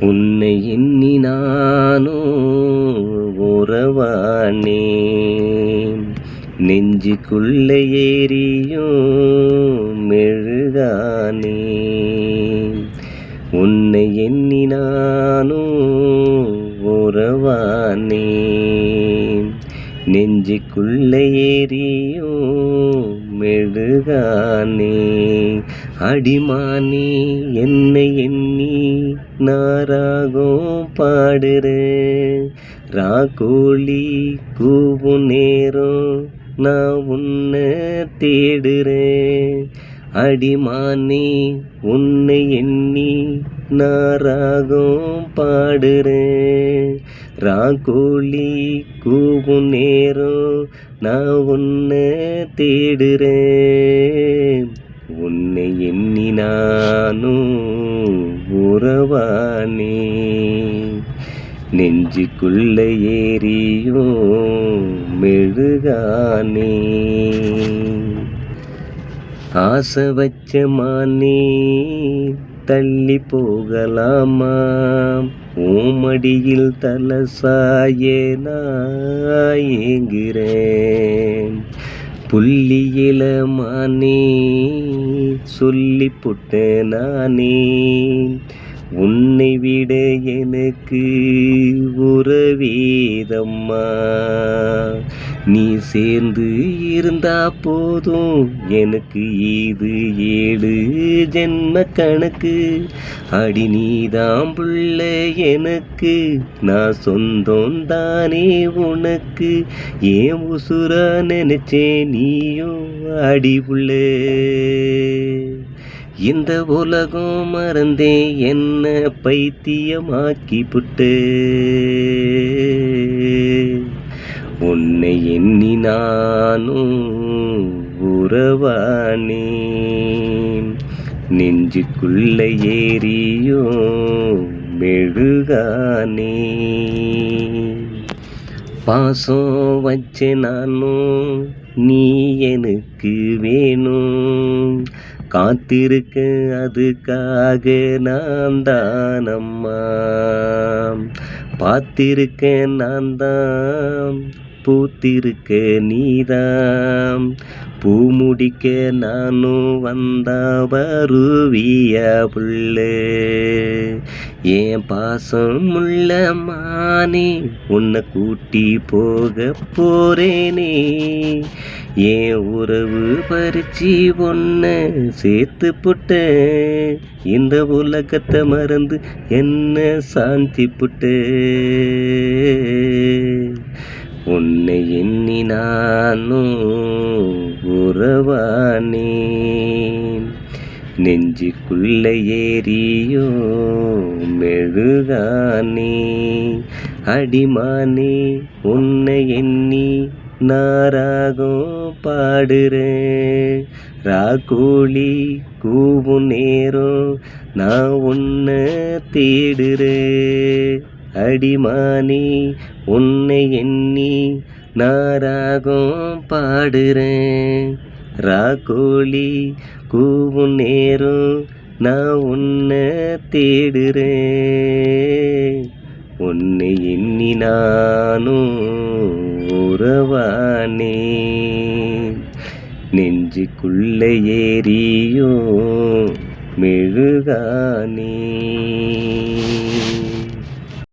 உன்னை எண்ணி நானோ உறவானே நெஞ்சுக்குள்ளே ஏறியோ மெழுகானே. உன்னை எண்ணி நானோ உறவானே நெஞ்சுக்குள்ளே ஏறியோ மெழுகானே. அடிமானே என்னை எண்ணி நாராகம் பாடுறேன் ராகோழி கூவும் நேரம் நான் உன்னை தேடுறேன் அடிமானே உன்னை எண்ணி நாராகம் பாடுறேன் ராகோழி கூவும் நேரம் நான் உன்னை தேடுறேன் உன்னை எண்ணி நானும் உறவானே. நெஞ்சுக்குள்ள ஏறியும் மெழுகானே. ஆசை வச்ச மானே தள்ளி போகலாமா? ஓமடியில் தலை நான் ஏங்குறேன். புள்ளியில மானே சொல்லி புட்ட நானே. உன்னை விட எனக்கு உறவேதம்மா. நீ சேர்ந்து இருந்தா போதும் எனக்கு இது ஏழு ஜென்ம கணக்கு. அடி நீதாம் புள்ள எனக்கு நான் சொந்தம் தானே உனக்கு. ஏன் உசுரா நினைச்சேன் நீயும் அடி புள்ள? இந்த உலகம் மறந்தே என்ன பைத்தியமாக்கி புட்டு உன்னை எண்ணி நானும் உறவானே நெஞ்சுக்குள்ள ஏறியோ மெழுகானே. பாசம் வச்ச நானும் நீ எனக்கு வேணும். காத்திருக்க அதுக்காக நான் நம்மா பார்த்திருக்கேன் நான் தான் பூத்திருக்க நீதாம். பூ முடிக்க நானும் வந்தா வருவிய புள்ள. என் பாசம் உள்ள மானே உன்னை கூட்டி போக போறேனே. என் உறவு பறிச்சு ஒன்ன சேர்த்து புட்ட இந்த உலகத்தை மறந்து என்ன சாந்தி புட்ட உன்னை எண்ணி நானும் உறவானே நெஞ்சுக்குள்ள ஏறியோ மெழுகானே. அடிமானே உன்னை எண்ணி நாராகம் பாடுறேன் ராகோழி கூவும் நேரம் நான் உன்னை தேடுறேன் அடிமானே உன்னை எண்ணி நாராகம் பாடுறேன். ராகோழி கூவும் நேரம் நான் உன்னை தேடுறேன். உன்னை எண்ணி நானும் உறவானே. நெஞ்சுக்குள்ள ஏறியும் மெழுகானே.